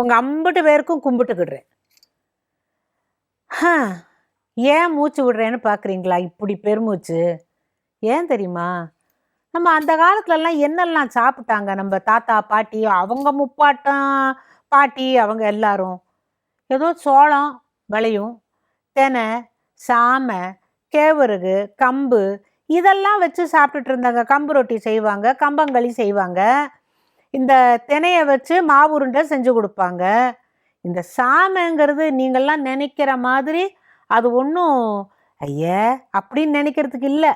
உங்கள் அம்பட்டு பேருக்கும் கும்பிட்டுக்கிடுறேன் ஹ, ஏன் மூச்சு விடுறேன்னு பார்க்குறீங்களா இப்படி பெருமூச்சு. ஏன் தெரியுமா? நம்ம அந்த காலத்துலலாம் என்னெல்லாம் சாப்பிட்டாங்க? நம்ம தாத்தா பாட்டி அவங்க முப்பாட்டம் பாட்டி அவங்க எல்லாரும். ஏதோ சோளம் விளையும் தெனை சாமை கேவருகு கம்பு இதெல்லாம் வச்சு சாப்பிட்டுட்டு இருந்தாங்க. கம்பு ரொட்டி செய்வாங்க கம்பங்களி செய்வாங்க. இந்த தினையை வச்சு மாவு உருண்டை செஞ்சு கொடுப்பாங்க. இந்த சாமைங்கிறது நீங்கள்லாம் நினைக்கிற மாதிரி அது ஒன்றும் ஐய அப்படின்னு நினைக்கிறதுக்கு இல்லை.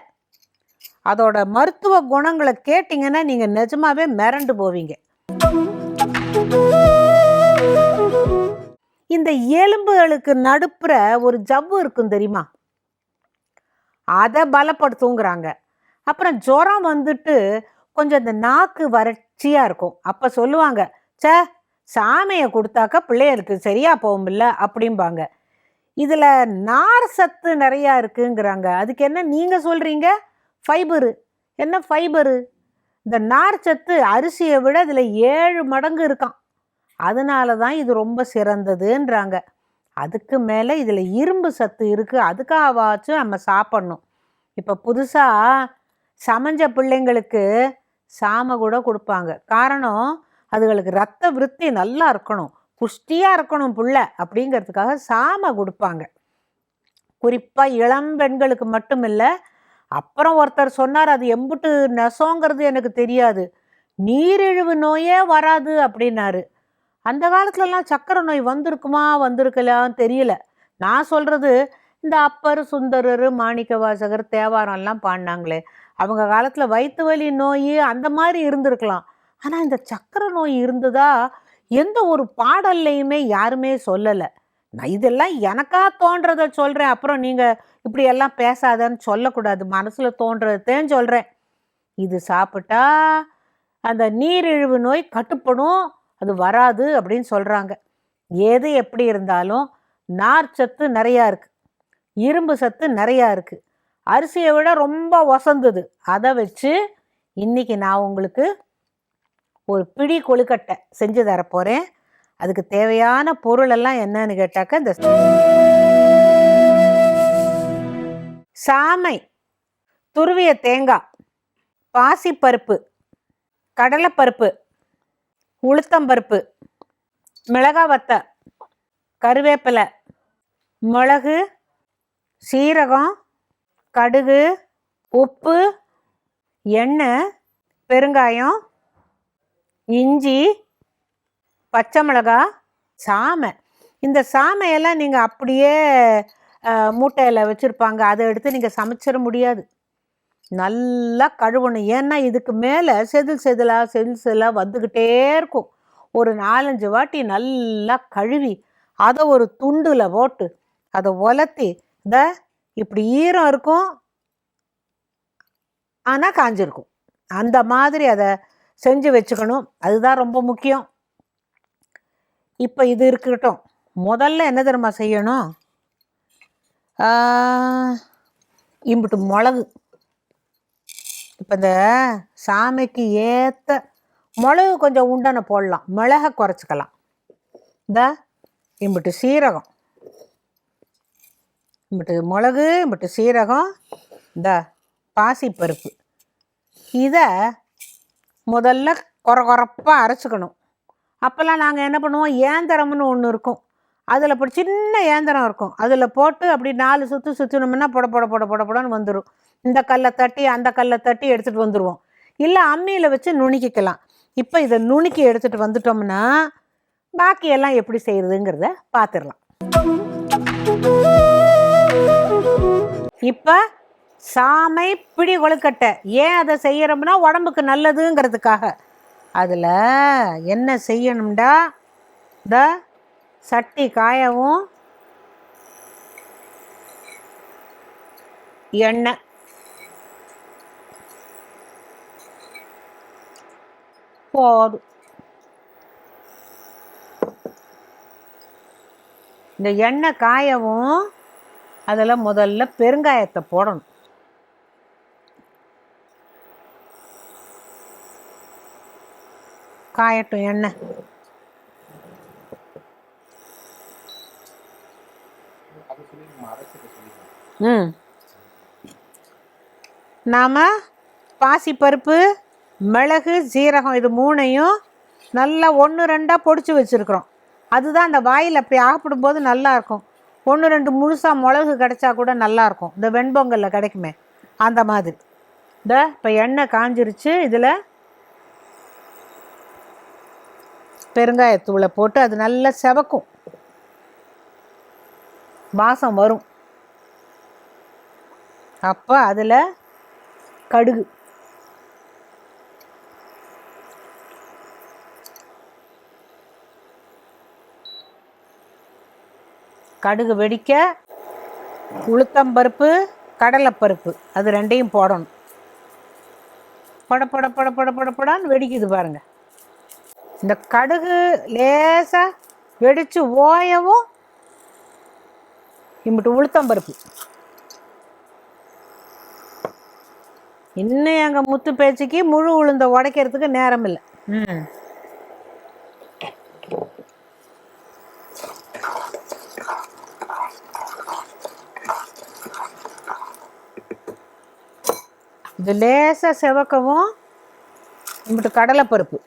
அதோட மருத்துவ குணங்களை கேட்டிங்கன்னா நீங்கள் நிஜமாவே மிரண்டு போவீங்க. இந்த எலும்புகளுக்கு நடுப்புற ஒரு ஜவ்வு இருக்கும் தெரியுமா? அதை பலப்படுத்துங்கிறாங்க. அப்புறம் ஜுரம் வந்துட்டு கொஞ்சம் இந்த நாக்கு வறட்சியாக இருக்கும். அப்போ சொல்லுவாங்க ச்சே சாமையை கொடுத்தாக்கா பிள்ளையருக்கு சரியா போகும்ல அப்படிம்பாங்க. இதில் நார் சத்து நிறையா இருக்குங்கிறாங்க. அதுக்கு என்ன நீங்கள் சொல்கிறீங்க ஃபைபரு. என்ன ஃபைபரு? இந்த நார் சத்து அரிசியை விட இதில் ஏழு மடங்கு இருக்கான் அதனால தான் இது ரொம்ப சிறந்ததுன்றாங்க. அதுக்கு மேலே இதில் இரும்பு சத்து இருக்குது அதுக்காகவாச்சும் நம்ம சாப்பிட்ணும். இப்போ புதுசாக சமைஞ்ச பிள்ளைங்களுக்கு சாமை கூட கொடுப்பாங்க. காரணம் அதுகளுக்கு ரத்த விருத்தி நல்லா இருக்கணும். புஷ்டியாக இருக்கணும் புள்ள அப்படிங்கிறதுக்காக சாமை கொடுப்பாங்க. குறிப்பாக இளம் பெண்களுக்கு மட்டும் இல்லை அப்புறம் ஒருத்தர் சொன்னார் அது எம்புட்டு நெசோங்கிறது எனக்கு தெரியாது. நீரிழிவு நோயே வராது அப்படின்னாரு. அந்த காலத்துலலாம் சக்கரை நோய் வந்திருக்குமா வந்திருக்கலான்னு தெரியல. நான் சொல்கிறது இந்த அப்பர் சுந்தரர் மாணிக்க வாசகர் தேவாரம்லாம் பாடினாங்களே அவங்க காலத்தில் வயிற்று வலி நோய் அந்த மாதிரி இருந்திருக்கலாம். ஆனால் இந்த சக்கரை நோய் இருந்ததா எந்த ஒரு பாடல்லையுமே யாருமே சொல்லலை. நான் இதெல்லாம் எனக்காக தோன்றதை சொல்கிறேன் அப்புறம் நீங்கள் இப்படி எல்லாம் பேசாதன்னு சொல்லக்கூடாது. மனசில் தோன்றதையும் சொல்கிறேன் இது சாப்பிட்டா அந்த நீரிழிவு நோய் கட்டுப்படும். அது வராது அப்படின்னு சொல்கிறாங்க எது எப்படி இருந்தாலும் நார் சத்து நிறையா இருக்குது இரும்பு சத்து நிறையா இருக்குது அரிசியை விட ரொம்ப ஒசந்தது அதை வச்சு இன்றைக்கி நான் உங்களுக்கு ஒரு பிடி கொழுக்கட்டை செஞ்சு தரப்போகிறேன் அதுக்கு தேவையான பொருளெல்லாம் என்னன்னு கேட்டாக்க இந்த சாமை துருவிய தேங்காய் பாசிப்பருப்பு கடலைப்பருப்பு உளுத்தம்பருப்பு மிளகா வத்தை கருவேப்பிலை மிளகு சீரகம் கடுகு உப்பு எண்ணெய் பெருங்காயம் இஞ்சி பச்சை மிளகா சாமை. இந்த சாமையெல்லாம் நீங்கள் அப்படியே மூட்டையில் வச்சுருப்பாங்க. அதை எடுத்து நீங்கள் சமைச்சிட முடியாது. நல்லா கழுவணும். ஏன்னா இதுக்கு மேலே செதில் செதிலாக செதில் செதிலாக வந்துக்கிட்டே இருக்கும். ஒரு நாலஞ்சு வாட்டி நல்லா கழுவி அதை ஒரு துண்டில் போட்டு அதை உலர்த்தி இந்த இப்படி ஈரம் இருக்கும் ஆனால் காஞ்சிருக்கும் அந்த மாதிரி அதை செஞ்சு வச்சுக்கணும். அதுதான் ரொம்ப முக்கியம். இப்போ இது இருக்கட்டும். முதல்ல என்ன தெரியுமா செய்யணும்? இம்பிட்டு இம்புட்டு மிளகு. இப்போ இந்த சாமைக்கு ஏற்ற மிளகு கொஞ்சம் உண்டனை போடலாம். மிளகை குறைச்சிக்கலாம். இந்த இம்புட்டு சீரகம். இம்பட்டு மிளகு இம்பட்டு சீரகம் இந்த பாசிப்பருப்பு. இதை முதல்ல கொர குறப்பாக அரைச்சிக்கணும். அப்போல்லாம் நாங்கள் என்ன பண்ணுவோம்? ஏந்திரம்னு ஒன்று இருக்கும். அதில் இப்போ சின்ன ஏந்திரம் இருக்கும். அதில் போட்டு அப்படி நாலு சுற்று சுற்றினோம்னா பொட பொட பொட புட பொடன்னு வந்துடும் இந்த கல்லை தட்டி அந்த கல்லை தட்டி எடுத்துகிட்டு வந்துடுவோம் இல்லை அம்மியில் வச்சு நுணுக்கிக்கலாம். இப்போ இதை நுணுக்கி எடுத்துகிட்டு வந்துட்டோம்னா பாக்கியெல்லாம் எப்படி செய்கிறதுங்கிறத பார்த்துடலாம் இப்போ சாமை பிடி கொழுக்கட்டை. ஏன் அதை செய்யறோம்னா உடம்புக்கு நல்லதுங்கிறதுக்காக. அதில் என்ன செய்யணும்டா? இந்த சட்டி காயவும் எண்ணெய். போதும். இந்த எண்ணெய் காயவும் அதில் முதல்ல பெருங்காயத்தை போடணும். காயட்டும் எண்ணெய். ம். நாம் பாசிப்பருப்பு மிளகு சீரகம் இது மூணையும் நல்லா ஒன்று ரெண்டாக பொடிச்சு வச்சுருக்குறோம். அதுதான் அந்த வாயில் அப்படி ஆப்பிடும்போது நல்லாயிருக்கும் ஒன்று ரெண்டு முழுசாக மிளகு கிடைச்சா கூட நல்லாயிருக்கும். இந்த வெண்பொங்கலில் கிடைக்குமே அந்த மாதிரி. இந்த இப்போ எண்ணெய் காஞ்சிருச்சு இதில் பெருங்காயத்தூளை போட்டு அது நல்லா செவக்கும். வாசம் வரும். அப்போ அதில் கடுகு. கடுகு வெடிக்க உளுத்தம்பருப்பு கடலைப்பருப்பு அது ரெண்டையும் போடணும். பட பட பட பட பட படான்னு வெடிக்குது பாருங்க. இந்த கடுகு லேசாக வெடித்து ஓயவும் இம்பிட்டு உளுத்தம்பருப்பு இன்னும் எங்கள் முத்து பேச்சுக்கு முழு உளுந்த உடைக்கிறதுக்கு நேரம் இல்லை ம். இது லேசாக செவக்கவும் இம்பிட்டு கடலைப்பருப்பு.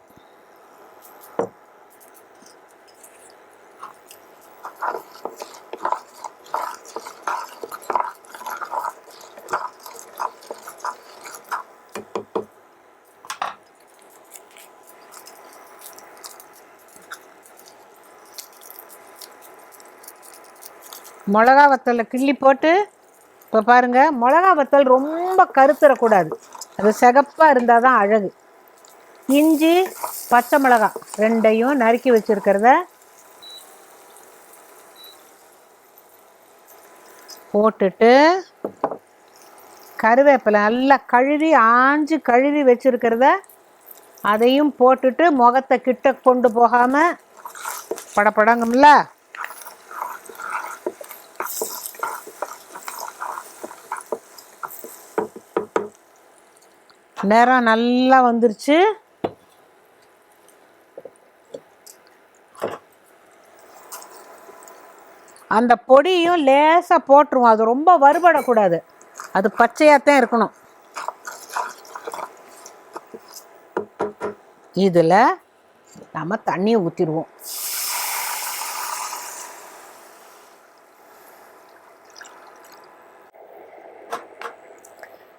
மிளகா வத்தலை கிள்ளி போட்டு இப்போ பாருங்க மிளகா வத்தல் ரொம்ப ரொம்ப கருத்துறக்கூடாது அது சிகப்பாக இருந்தால் தான் அழகு. இஞ்சி பச்சை மிளகா ரெண்டையும் நறுக்கி வச்சுருக்கிறத போட்டுட்டு கருவேப்பிலை நல்லா கழுவி ஆஞ்சு கழுவி வச்சுருக்கிறத அதையும் போட்டுட்டு முகத்தை கிட்ட கொண்டு போகாமல் படப்படங்கும்ல நேரம் நல்லா வந்துருச்சு. அந்த பொடியும் லேசாக போட்டுருவோம். அது ரொம்ப வறுபடக்கூடாது. அது பச்சையாக தான் இருக்கணும். இதில் நம்ம தண்ணியை ஊற்றிடுவோம்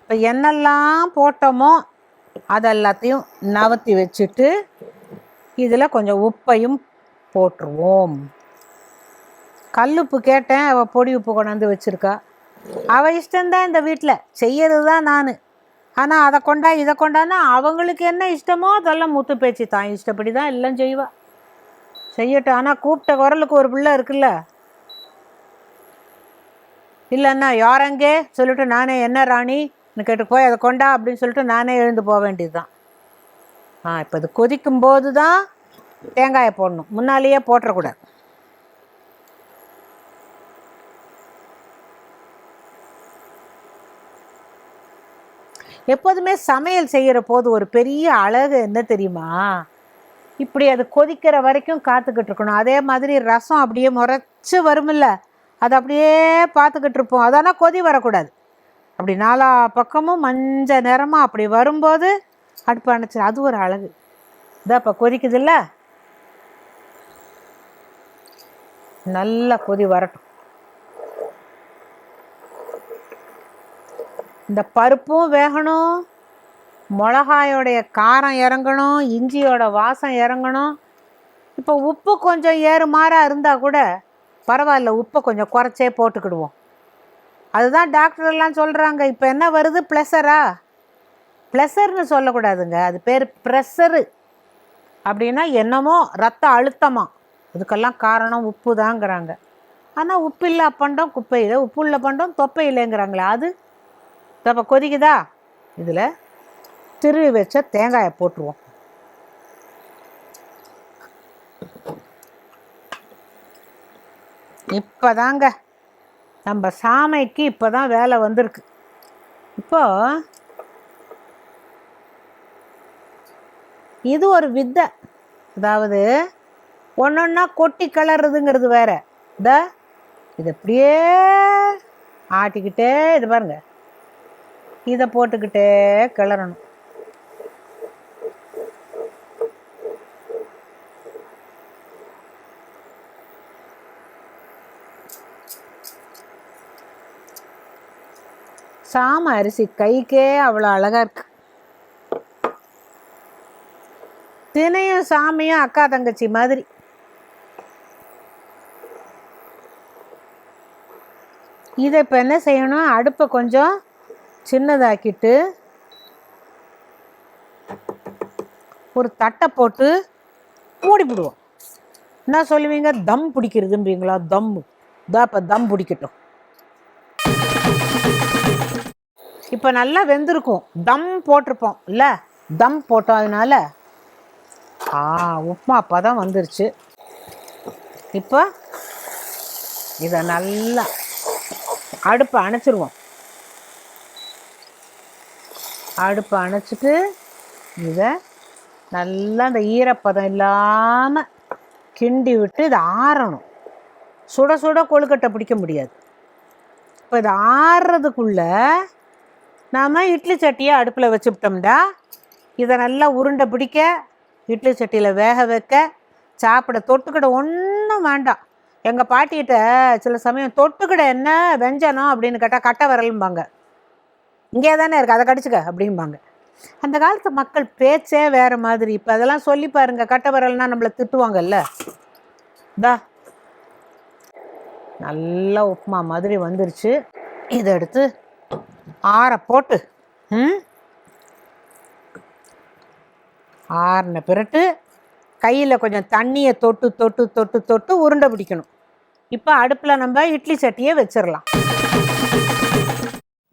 இப்போ என்னெல்லாம் போட்டோமோ அதெல்லாத்தையும் நவத்தி வச்சுட்டு இதில் கொஞ்சம் உப்பையும் போட்டுருவோம். கல்லுப்பு கேட்டேன் அவள் பொடி உப்பு கொண்டாந்து வச்சுருக்கா. அவள் இஷ்டம்தான் இந்த வீட்டில் செய்யறது தான் நான். ஆனால் அதை கொண்டா இதை கொண்டான்னா அவங்களுக்கு என்ன இஷ்டமோ அதெல்லாம் முத்து பேச்சு தான் இஷ்டப்படி தான் எல்லாம் செய்வா. செய்யட்டும். ஆனால் கூப்பிட்ட குரலுக்கு ஒரு பிள்ளை இருக்குல்ல? இல்லைன்னா யாரங்கே சொல்லிட்டு நானே என்ன ராணி? கேட்டு போய் அதை கொண்டா அப்படின்னு சொல்லிட்டு நானே எழுந்து போக வேண்டியது தான் ஆ இப்போ இது கொதிக்கும் போது தான் தேங்காயை போடணும். முன்னாலேயே போட்டுறக்கூடாது. எப்போதுமே சமையல் செய்கிற போது ஒரு பெரிய அழகு என்ன தெரியுமா? இப்படி அது கொதிக்கிற வரைக்கும் காத்துக்கிட்டு இருக்கணும். அதே மாதிரி ரசம் அப்படியே முறைச்சி வருமில்ல அது அப்படியே பார்த்துக்கிட்டு இருப்போம். அதனால் கொதி வரக்கூடாது. அப்படி நாலா பக்கமும் மஞ்சள் நிறமாக அப்படி வரும்போது அடுப்பு அணைச்சி அது ஒரு அழகு. இதா இப்போ கொதிக்குதுல்ல? நல்லா கொதி வரட்டும். இந்த பருப்பும் வேகணும். மிளகாயோடைய காரம் இறங்கணும். இஞ்சியோட வாசம் இறங்கணும். இப்போ உப்பு கொஞ்சம் ஏறுமாறாக இருந்தால் கூட பரவாயில்ல உப்பை கொஞ்சம் குறைச்சே போட்டுக்கிடுவோம். அதுதான் டாக்டர்லாம் சொல்கிறாங்க இப்போ என்ன வருது? ப்ளஸரா ப்ளஸர்னு சொல்லக்கூடாதுங்க. அது பேர் ப்ரெஷரு அப்படின்னா என்னமோ ரத்த அழுத்தமாக இதுக்கெல்லாம் காரணம் உப்பு தாங்கிறாங்க ஆனால் உப்பு இல்லை பண்டம் குப்பையில் உப்பு இல்லை பண்டம் தொப்பை இல்லைங்கிறாங்களே அது? இப்போ கொதிக்குதா? இதில் திருவி வச்ச தேங்காயை போட்டுருவோம். இப்போதாங்க நம்ம சாமைக்கு இப்போ தான் வேலை வந்திருக்கு. இப்போது இது ஒரு வித்தை. அதாவது ஒன்று ஒன்றா கொட்டி கிளறதுங்கிறது வேற. இந்த இதை அப்படியே ஆட்டிக்கிட்டே இது பாருங்க. இதை போட்டுக்கிட்டே கிளறணும். சாம அரிசி கைக்கே அவ்வளோ அழகாக இருக்கு. தினையும் சாமியும் அக்கா தங்கச்சி மாதிரி. இதை இப்போ என்ன செய்யணும்? அடுப்பை கொஞ்சம் சின்னதாக்கிட்டு ஒரு தட்டை போட்டு மூடி விடுவோம் என்ன சொல்லுவீங்க? தம் பிடிக்கிறதும்பீங்களா தம்மு தான் இப்போ தம் பிடிக்கட்டும். இப்போ நல்லா வெந்திருக்கும். தம் போட்டிருப்போம். இல்லை? தம் போட்டோம் அதனால ஆ உப்புமா அப்போ தான் வந்துருச்சு. இப்போ இதை நல்லா அடுப்பை அணைச்சிருவோம். அடுப்பை அணைச்சிட்டு இதை நல்லா இந்த ஈரப்பதம் இல்லாமல் கிண்டி விட்டு இதை ஆறணும். சுட சுட கொழுக்கட்டை பிடிக்க முடியாது. இப்போ இது ஆறுறதுக்குள்ளே நாம் இட்லி சட்டியை அடுப்பில் வச்சுவிட்டோம்டா இதை நல்லா உருண்டை பிடிக்க இட்லி சட்டியில் வேக வைக்க சாப்பிட தொட்டுக்கிட ஒன்றும் வேண்டாம். எங்கள் பாட்டிகிட்ட சில சமயம் தொட்டுக்கிட என்ன வெஞ்சனம் அப்படின்னு கேட்டால் கட்டை விரலும்பாங்க. இங்கே தானே இருக்குது அதை கடிச்சுக்க அப்படிம்பாங்க. அந்த காலத்து மக்கள் பேச்சே வேறு மாதிரி. இப்போ அதெல்லாம் சொல்லி பாருங்க கட்டை விரல்னா நம்மளை திட்டுவாங்கல்ல. தா. நல்ல உப்புமா மாதிரி வந்துருச்சு. இதை எடுத்து ஆற போட்டு ம்? ஆறின பிறகு கையில் கொஞ்சம் தண்ணியை தொட்டு தொட்டு தொட்டு தொட்டு உருண்டை பிடிக்கணும். இப்போ அடுப்பில் நம்ம இட்லி சட்டியை வச்சிடலாம்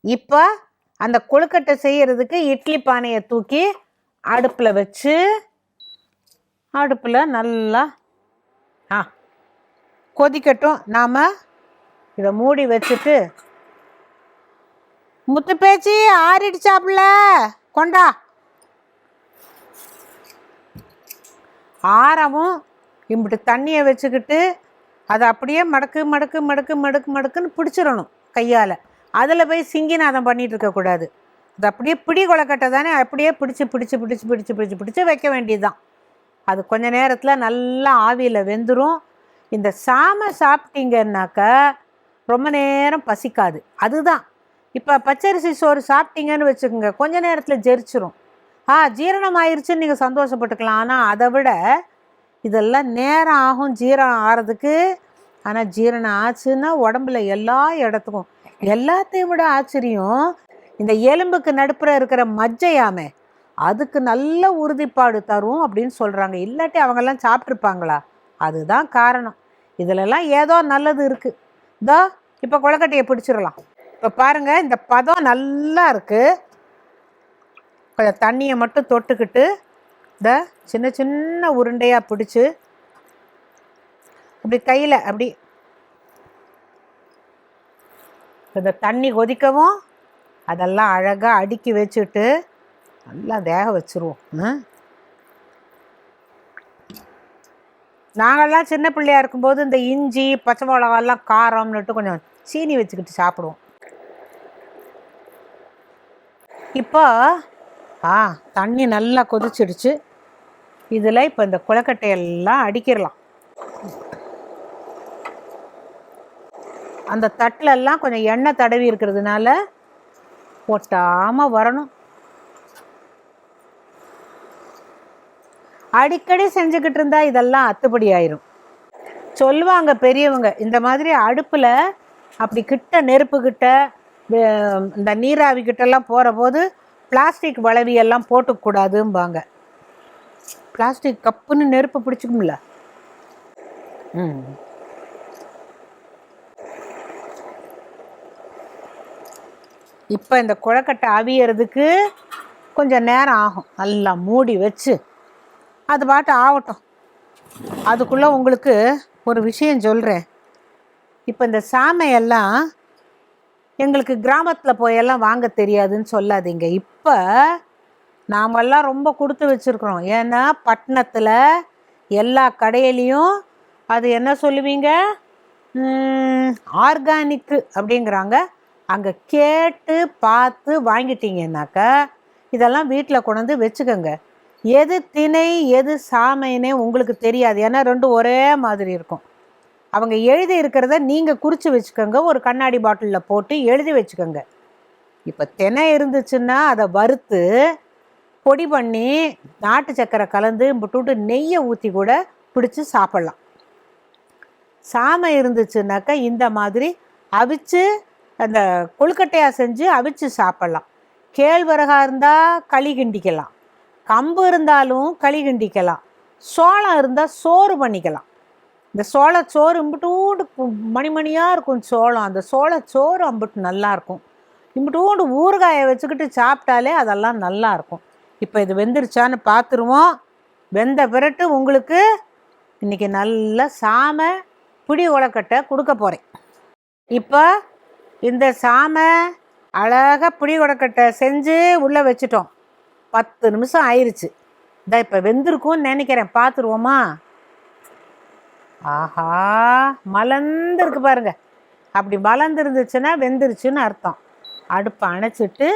இப்போ அந்த கொழுக்கட்டை செய்கிறதுக்கு இட்லி பானையை தூக்கி அடுப்பில் வச்சு அடுப்பில் நல்லா ஆ கொதிக்கட்டும். நாம் இதை மூடி வச்சுட்டு முத்து பேச்சு ஆறிடுச்சாப்புல. கொண்டா. ஆறவும் இப்படி தண்ணியை வச்சுக்கிட்டு அதை அப்படியே மடக்கு மடக்கு மடக்கு மடக்கு மடக்குன்னு பிடிச்சிடணும் கையால். அதில் போய் சிங்கிநாதம் பண்ணிகிட்டு இருக்கக்கூடாது அது அப்படியே பிடி கொலக்கட்டை தானே அப்படியே பிடிச்சி பிடிச்சி பிடிச்சி பிடிச்சி பிடிச்சி பிடிச்சி வைக்க வேண்டியதுதான். அது கொஞ்ச நேரத்தில் நல்லா ஆவியில் வெந்துடும் இந்த சாமை சாப்பிட்டீங்கன்னாக்கா ரொம்ப நேரம் பசிக்காது. அதுதான். இப்போ பச்சரிசி சோறு சாப்பிட்டீங்கன்னு வச்சுக்கோங்க கொஞ்ச நேரத்தில் ஜெரிச்சிரும். ஆ ஜீரணம் ஆயிடுச்சுன்னு நீங்கள் சந்தோஷப்பட்டுக்கலாம். ஆனால் அதை விட இதெல்லாம் நேரம் ஆகும் ஜீரணம் ஆகிறதுக்கு ஆனால் ஜீரணம் ஆச்சுன்னா உடம்புல எல்லா இடத்துக்கும் எல்லாத்தையும் விட ஆச்சரியம். இந்த எலும்புக்கு நடுப்புற இருக்கிற மஜ்ஜையாமே அதுக்கு நல்ல உறுதிப்பாடு தரும் அப்படின்னு சொல்கிறாங்க இல்லாட்டி அவங்கெல்லாம் சாப்பிட்ருப்பாங்களா அதுதான் காரணம். இதிலெல்லாம் ஏதோ நல்லது இருக்குது இதோ இப்போ கொழக்கட்டையை பிடிச்சிடலாம். இப்போ பாருங்கள் இந்த பதம் நல்லா இருக்குது கொஞ்சம் தண்ணியை மட்டும் தொட்டுக்கிட்டு இந்த சின்ன சின்ன உருண்டையாக பிடிச்சி அப்படி கையில் அப்படி இந்த தண்ணி கொதிக்கவும் அதெல்லாம் அழகாக அடுக்கி வச்சுட்டு நல்லா வேக வச்சுருவோம். ம். நாங்கள்லாம் சின்ன பிள்ளையா இருக்கும்போது இந்த இஞ்சி பச்சை மிளகாலாம் காரம்னுட்டு கொஞ்சம் சீனி வச்சுக்கிட்டு சாப்பிடுவோம். இப்போ ஆ தண்ணி நல்லா கொதிச்சிடுச்சு. இதில் இப்போ இந்த குளக்கட்டையெல்லாம் அடிக்கிடலாம் அந்த தட்டிலெல்லாம் கொஞ்சம் எண்ணெய் தடவி இருக்கிறதுனால ஒட்டாமல் வரணும். அடிக்கடி செஞ்சுக்கிட்டு இருந்தா இதெல்லாம் அத்துப்படி ஆயிரும். சொல்லுவாங்க பெரியவங்க இந்த மாதிரி அடுப்பில் அப்படி கிட்ட நெருப்பு கிட்ட இந்த நீராவி கிட்டெல்லாம் போகிற போது பிளாஸ்டிக் வளவியெல்லாம் போட்டுக்கூடாதும்பாங்க. பிளாஸ்டிக் கப்புன்னு நெருப்பு பிடிச்சிக்கும்ல. ம். இப்போ இந்த குழக்கட்டை அவியறதுக்கு கொஞ்சம் நேரம் ஆகும். நல்லா மூடி வச்சு அது பாட்டு ஆகட்டும். அதுக்குள்ளே உங்களுக்கு ஒரு விஷயம் சொல்கிறேன் இப்போ இந்த சாமையெல்லாம் எங்களுக்கு கிராமத்தில் போயெல்லாம் வாங்க தெரியாதுன்னு சொல்லாதீங்க. இப்போ நாமெல்லாம் ரொம்ப கொடுத்து வச்சுருக்குறோம். ஏன்னா பட்டணத்தில் எல்லா கடையிலையும் அது என்ன சொல்லுவீங்க? ஆர்கானிக்கு அப்படிங்கிறாங்க. அங்கே கேட்டு பார்த்து வாங்கிட்டீங்கன்னாக்கா இதெல்லாம் வீட்டில் கொண்டு வந்து வச்சுக்கோங்க. எது திணை எது சாமைன்னே உங்களுக்கு தெரியாது. ஏன்னா ரெண்டும் ஒரே மாதிரி இருக்கும். அவங்க எழுதி இருக்கிறத நீங்கள் குறித்து வச்சுக்கோங்க. ஒரு கண்ணாடி பாட்டிலில் போட்டு எழுதி வச்சுக்கோங்க. இப்போ தினை இருந்துச்சுன்னா அதை வறுத்து பொடி பண்ணி நாட்டு சக்கரை கலந்து விட்டுவிட்டு நெய்யை ஊற்றி கூட பிடிச்சி சாப்பிட்லாம். சாமை இருந்துச்சுனாக்கா இந்த மாதிரி அவிச்சு அந்த கொழுக்கட்டையாக செஞ்சு அவிச்சு சாப்பிட்லாம். கேழ்வரகா இருந்தால் களி கிண்டிக்கலாம். கம்பு இருந்தாலும் களி கிண்டிக்கலாம். சோளம் இருந்தால் சோறு பண்ணிக்கலாம். இந்த சோள சோறு இம்பிட்டூண்டு மணிமணியாக இருக்கும் சோளம். அந்த சோள சோறு அம்பிட்டு நல்லாயிருக்கும் இம்பிட்டூண்டு ஊறுகாயை வச்சுக்கிட்டு சாப்பிட்டாலே அதெல்லாம் நல்லாயிருக்கும் இப்போ இது வெந்துருச்சான்னு பார்த்துருவோம் வெந்த பிறட்டு உங்களுக்கு இன்றைக்கி நல்ல சாமை பிடி உலக்கட்டை கொடுக்க போகிறேன் இப்போ இந்த சாமை அழகாக பிடி உலக்கட்டை செஞ்சு உள்ளே வச்சுட்டோம். பத்து நிமிஷம் ஆயிடுச்சு இந்த இப்போ வெந்திருக்கும்னு நினைக்கிறேன். பார்த்துருவோமா ஆஹா மலர்ந்துருக்கு பாருங்க. அப்படி மலர்ந்துருந்துச்சுன்னா வெந்துருச்சுன்னு அர்த்தம். அடுப்பை அணைச்சிட்டு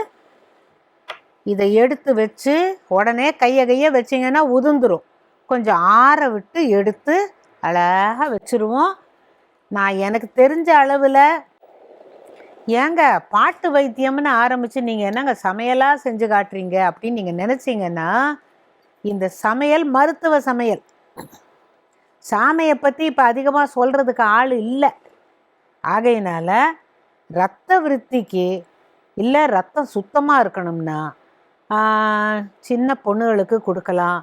இதை எடுத்து வச்சு உடனே கையை கையை வச்சிங்கன்னா உதிர்ந்துரும். கொஞ்சம் ஆற விட்டு எடுத்து அழகாக வச்சுருவோம். நான் எனக்கு தெரிஞ்ச அளவில் ஏங்க பாட்டு வைத்தியம்னு ஆரம்பித்து நீங்கள் என்னங்க சமையலாக செஞ்சு காட்டுறீங்க அப்படின்னு நீங்கள் நினச்சிங்கன்னா இந்த சமையல் மருத்துவ சமையல். சாமையை பற்றி இப்போ அதிகமாக சொல்கிறதுக்கு ஆள் இல்லை. ஆகையினால ரத்த விருத்திக்கு இல்லை ரத்தம் சுத்தமாக இருக்கணும்னா சின்ன பொண்ணுகளுக்கு கொடுக்கலாம்.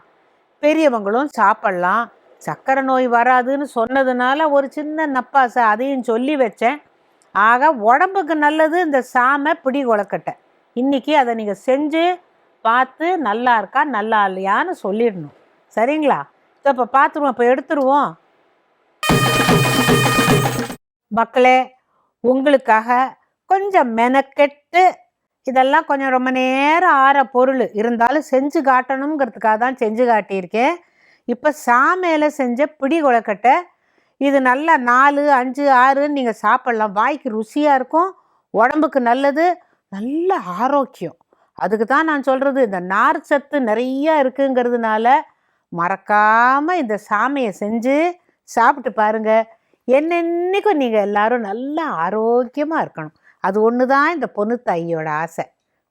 பெரியவங்களும் சாப்பிட்லாம். சக்கரை நோய் வராதுன்னு சொன்னதுனால ஒரு சின்ன நப்பாசை அதையும் சொல்லி வச்சேன். ஆக உடம்புக்கு நல்லது இந்த சாமை பிடி கொலக்கட்டை இன்றைக்கி அதை நீங்கள் செஞ்சு பார்த்து நல்லா இருக்கா நல்லா இல்லையான்னு சொல்லிடணும். சரிங்களா? இப்போ பார்த்துருவோம் இப்போ எடுத்துருவோம். மக்களே உங்களுக்காக கொஞ்சம் மெனக்கெட்டு இதெல்லாம் கொஞ்சம் ரொம்ப நேரம் ஆற பொருள் இருந்தாலும் செஞ்சு காட்டணுங்கிறதுக்காக தான் செஞ்சு காட்டியிருக்கேன். இப்போ சாமையில் செஞ்ச பிடி கொலக்கட்டை இது நல்லா நாலு அஞ்சு ஆறுன்னு நீங்கள் சாப்பிட்லாம். வாய்க்கு ருசியாக இருக்கும் உடம்புக்கு நல்லது நல்ல ஆரோக்கியம். அதுக்கு தான் நான் சொல்கிறது இந்த நார் சத்து நிறையா இருக்குங்கிறதுனால மறக்காமல் இந்த சாமையை செஞ்சு சாப்பிட்டு பாருங்க. என்னென்னைக்கும் நீங்கள் எல்லாரும் நல்லா ஆரோக்கியமாக இருக்கணும். அது ஒன்று தான் இந்த பொண்ணு தாயியோட ஆசை.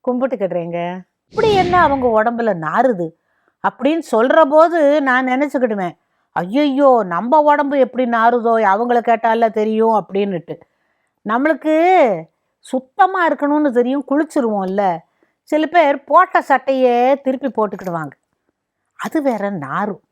கும்பிட்டுக்கிடுறேங்க. இப்படி என்ன அவங்க உடம்புல நாறுது? அப்படின்னு சொல்கிற போது நான் நினச்சிக்கிடுவேன். ஐயையோ நம்ம உடம்பு எப்படி நாறுதோ? அவங்கள கேட்டால தெரியும் அப்படின்னுட்டு. நம்மளுக்கு சுத்தமாக இருக்கணும்னு தெரியும் குளிச்சிருவோம்ல. சில பேர் போட்ட சட்டையே திருப்பி போட்டுக்கிடுவாங்க. அது வேற நாரும்.